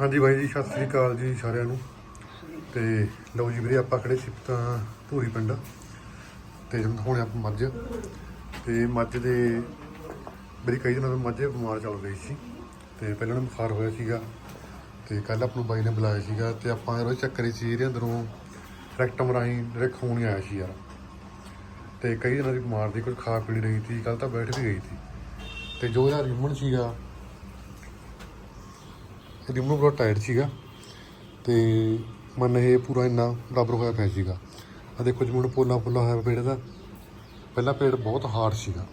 ਹਾਂਜੀ ਬਾਈ ਜੀ, ਸਤਿ ਸ੍ਰੀ ਅਕਾਲ ਜੀ ਸਾਰਿਆਂ ਨੂੰ। ਤੇ ਲਓ ਜੀ ਵੀਰੇ, ਆਪਾਂ ਖੜੇ ਸੀ ਤਾਂ ਧੂਰੀ ਪਿੰਡ। ਤੇ ਹੁਣ ਆਪਾਂ ਮੱਝ। ਤੇ ਮੱਝ ਦੇ ਮੇਰੀ ਕਈ ਦਿਨਾਂ ਤੋਂ ਮੱਝ ਬਿਮਾਰ ਚੱਲ ਰਹੀ ਸੀ। ਤੇ ਪਹਿਲਾਂ ਨੂੰ ਬੁਖਾਰ ਹੋਇਆ ਸੀਗਾ। ਤੇ ਕੱਲ ਆਪ ਨੂੰ ਬਾਈ ਨੇ ਬੁਲਾਇਆ ਸੀਗਾ। ਤੇ ਆਪਾਂ ਯਾਰ ਇਹਦੇ ਚੱਕਰੇ ਸੀ, ਇਹਦੇ ਅੰਦਰੋਂ ਰੈਕਟਮ ਰਾਹੀਂ ਜਿਹੜੇ ਖੂਨ ਹੀ ਆਇਆ ਸੀ ਯਾਰ। ਤੇ ਕਈ ਦਿਨਾਂ ਦੀ ਬਿਮਾਰ ਦੀ ਕੁਝ ਖਾ ਪੀ ਨਹੀਂ ਰਹੀ ਸੀ। ਕੱਲ ਤਾਂ ਬੈਠ ਵੀ ਗਈ ਸੀ। ਤੇ ਜੋ ਇਹਦਾ ਰਿਮਨ ਸੀਗਾ ਰਿਮਨ ਬੜਾ ਟਾਇਰ ਸੀਗਾ ਤੇ ਮਨ ਇਹ ਪੂਰਾ ਇੰਨਾ ਬਰਾਬਰ ਹੋਇਆ ਪਿਆ ਸੀਗਾ। ਆ ਦੇਖੋ ਜਿਵੇਂ ਹੁਣ ਪੋਲਾ ਪੋਲਾ ਹੋਇਆ ਪੇੜ ਦਾ। ਪਹਿਲਾ ਪੇੜ ਬਹੁਤ ਹਾਰਡ ਸੀਗਾ।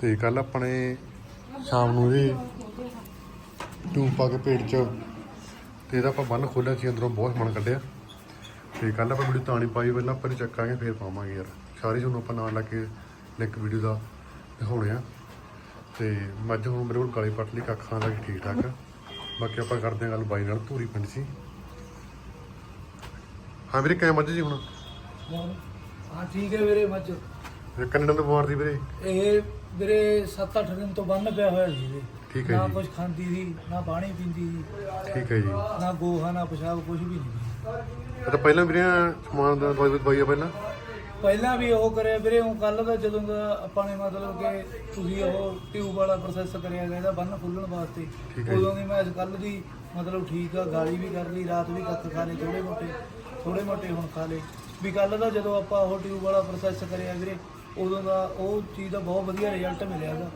ਤੇ ਕੱਲ ਆਪਣੇ ਸ਼ਾਮ ਨੂੰ ਇਹ ਟੂਬ ਪਾ ਕੇ ਪੇੜ 'ਚ ਤੇ ਇਹਦਾ ਆਪਾਂ ਬੰਨ ਖੋਲਿਆ ਸੀ, ਅੰਦਰੋਂ ਬਹੁਤ ਮਨ ਕੱਢਿਆ। ਤੇ ਕੱਲ ਆਪਾਂ ਵੀਡੀਓ ਤਾਣੀ ਪਾਈ, ਪਹਿਲਾਂ ਆਪਾਂ ਇਹ ਚੱਕਾਂਗੇ, ਫੇਰ ਪਾਵਾਂਗੇ ਯਾਰ। ਸਾਰੀ ਤੁਹਾਨੂੰ ਆਪਾਂ ਨਾਲ ਲਾ ਕੇ ਲਿੰਕ ਵੀਡੀਓ ਦਾ ਦਿਖਾਉਣੇ ਆ। ਤੇ ਮੱਝ ਹੁਣ ਮੇਰੇ ਕੋਲ ਗਾਲੀ ਪੱਟ ਲਈ ਕੱਖਾਂ ਦਾ ਠੀਕ ਠਾਕ ਆ। ਬਾਕੀ ਆਪਾਂ ਕਰਦੇ ਹਾਂ ਗੱਲ ਬਾਈ ਨਾਲ ਧੂਰੀ ਪਿੰਡ ਸੀ ਹਾਂ ਵੀਰੇ ਕਿਵੇਂ ਮੱਝ ਜੀ ਹੁਣ? ਹਾਂ ਠੀਕ ਹੈ ਵੀਰੇ ਮੱਝ। ਇਹ ਕੰਨੜਾਂ ਤੋਂ ਬਿਮਾਰ ਦੀ ਵੀਰੇ? ਇਹ ਵੀਰੇ 7-8 ਦਿਨ ਤੋਂ ਬੰਨ ਪਿਆ ਹੋਇਆ ਸੀ ਵੀਰੇ ਠੀਕ ਹੈ ਨਾ। ਕੁਝ ਖਾਂਦੀ ਸੀ ਨਾ ਪਾਣੀ ਪੀਂਦੀ ਸੀ। ਠੀਕ ਹੈ ਜੀ। ਨਾ ਗੋਹਾ ਨਾ ਪਿਸ਼ਾਬ ਕੁਝ ਵੀ ਨਹੀਂ ਤਾਂ ਪਹਿਲਾਂ ਵੀਰੇ ਸਮਾਨ ਦਾ ਦਵਾਈ ਆ ਪਹਿਲਾਂ? ਪਹਿਲਾਂ ਵੀ ਉਹ ਕਰਿਆ ਵੀਰੇ ਉਹ ਕੱਲ ਦਾ ਜਦੋਂ ਦਾ ਆਪਾਂ ਨੇ ਮਤਲਬ ਕਿ ਤੁਸੀਂ ਉਹ ਟਿਊਬ ਵਾਲਾ ਪ੍ਰੋਸੈਸ ਕਰਿਆ ਗਿਆ ਇਹਦਾ ਬੰਨ ਖੁੱਲਣ ਵਾਸਤੇ ਠੀਕ ਹੈ ਉਦੋਂ ਦੀ ਮੈਂ ਕੱਲ ਦੀ ਮਤਲਬ ਠੀਕ ਆ ਗਾਲੀ ਵੀ ਕਰ ਲਈ ਰਾਤ ਵੀ ਕੱਖ ਖਾ ਲਏ ਥੋੜੇ ਮੋਟੇ ਥੋੜੇ ਮੋਟੇ ਹੁਣ ਖਾ ਲਏ। ਵੀ ਕੱਲ ਦਾ ਜਦੋਂ ਆਪਾਂ ਉਹ ਟਿਊਬ ਵਾਲਾ ਪ੍ਰੋਸੈਸ ਕਰਿਆ ਵੀਰੇ ਉਦੋਂ ਦਾ ਉਹ ਚੀਜ਼ ਦਾ ਬਹੁਤ ਵਧੀਆ ਰਿਜ਼ਲਟ ਮਿਲਿਆ ਇਹਦਾ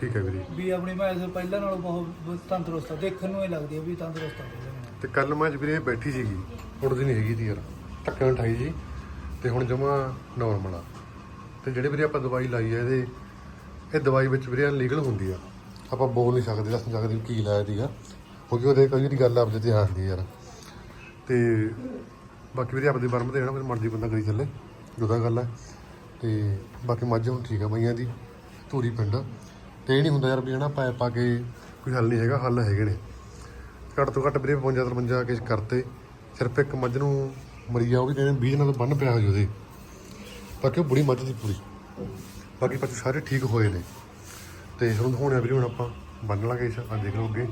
ਠੀਕ ਹੈ ਵੀਰੇ। ਵੀ ਆਪਣੀ ਮੈਸ ਪਹਿਲਾਂ ਨਾਲੋਂ ਬਹੁਤ ਤੰਦਰੁਸਤ ਆ ਦੇਖਣ ਨੂੰ ਇਹ ਲੱਗਦੀ ਆ ਵੀ ਤੰਦਰੁਸਤ ਆ। ਪਹਿਲਾਂ ਨਾਲੋਂ। ਤੇ ਕੱਲ ਮੈਂ ਵੀਰੇ ਬੈਠੀ ਸੀਗੀ ਉੱਡਦੀ ਨਹੀਂ ਹੈਗੀ ਤੀ ਯਾਰ ਟੱਕਣ ਠਾਈ ਜੀ। ਤੇ ਹੁਣ ਜਮਾ ਨਾਰਮਲ ਆ। ਤੇ ਜਿਹੜੇ ਵੀਰੇ ਆਪਾਂ ਦਵਾਈ ਲਾਈ ਆ ਇਹਦੇ, ਇਹ ਦਵਾਈ ਵਿੱਚ ਵੀਰੇ ਲੀਗਲ ਹੁੰਦੀ ਆ। ਆਪਾਂ ਬੋਲ ਨਹੀਂ ਸਕਦੇ, ਦੱਸ ਨਹੀਂ ਸਕਦੇ ਵੀ ਕੀ ਲਾਇਆ ਸੀਗਾ। ਕਿਉਂਕਿ ਉਹਦੇ ਕਈ ਵਾਰੀ ਗੱਲ ਆਪਦੇ ਤੇ ਆ ਯਾਰ। ਤੇ ਬਾਕੀ ਵੀਰੇ ਆਪਦੀ ਬਰਮ ਤੇ ਜਿਹੜਾ ਫਿਰ ਮਰਜ਼ੀ ਬੰਦਾ ਕਰੀ ਚੱਲੇ। ਜੁਦਾ ਗੱਲ ਹੈ ਤੇ ਬਾਕੀ ਮੱਝ ਹੁਣ ਠੀਕ ਆ ਬਈਆਂ ਦੀ, ਧੂਰੀ ਪਿੰਡ। ਤੇ ਇਹ ਨਹੀਂ ਹੁੰਦਾ ਯਾਰ ਵੀ ਹਨਾ ਪਾ ਪਾ ਕੇ ਕੋਈ ਹੱਲ ਨਹੀਂ ਹੈਗਾ, ਹੱਲ ਹੈਗੇ ਨੇ। ਘੱਟ ਤੋਂ ਘੱਟ ਵੀਰੇ 52 53 ਕੇਸ ਕਰਤੇ। ਸਿਰਫ ਇੱਕ ਮੱਝ ਨੂੰ ਮਰੀ ਆ, ਉਹ ਵੀ ਕਹਿੰਦੇ 20 ਨਾਲ ਬੰਨ ਪਿਆ ਹੋ ਉਹਦੇ। ਬਾਕੀ ਉਹ ਬੁੜੀ ਮੱਝ ਦੀ ਪੂਰੀ। ਬਾਕੀ ਪਸ਼ੂ ਸਾਰੇ ਠੀਕ ਹੋਏ ਨੇ। ਤੇ ਹੁਣ ਹੋਣਿਆ ਵੀਰੇ, ਹੁਣ ਆਪਾਂ ਬੰਨ ਲਾਂਗੇ ਇਸ ਆ ਦੇਖ ਲਓ ਅੱਗੇ।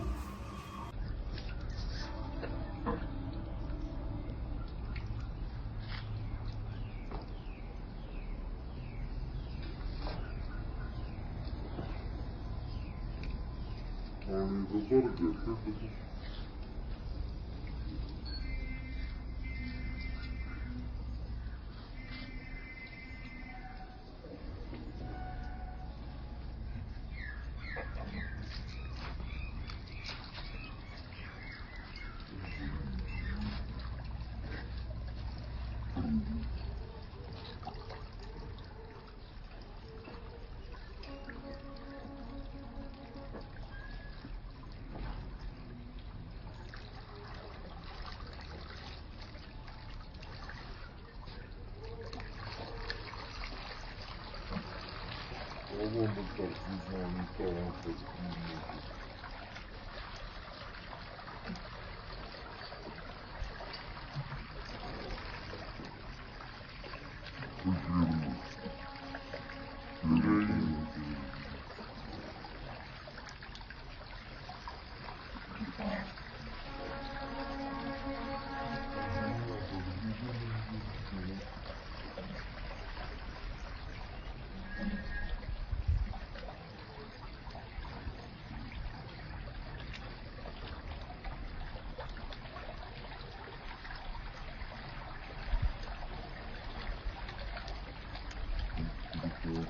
ਅੰਦਰ ਹੀ ਜਾਏਂਗੇ ਤਿੰਨ ਚਾਰ ਦਿਨ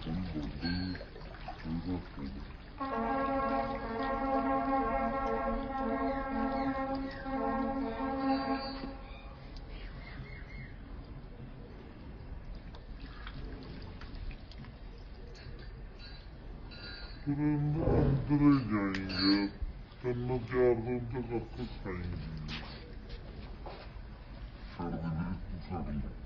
ਤੱਕ ਅੱਖ ਖਾਏਂਗੇ ਛੱਡ ਦੇ ਮੇਰੇ ਤੂੰ ਛੱਡ ਦੇ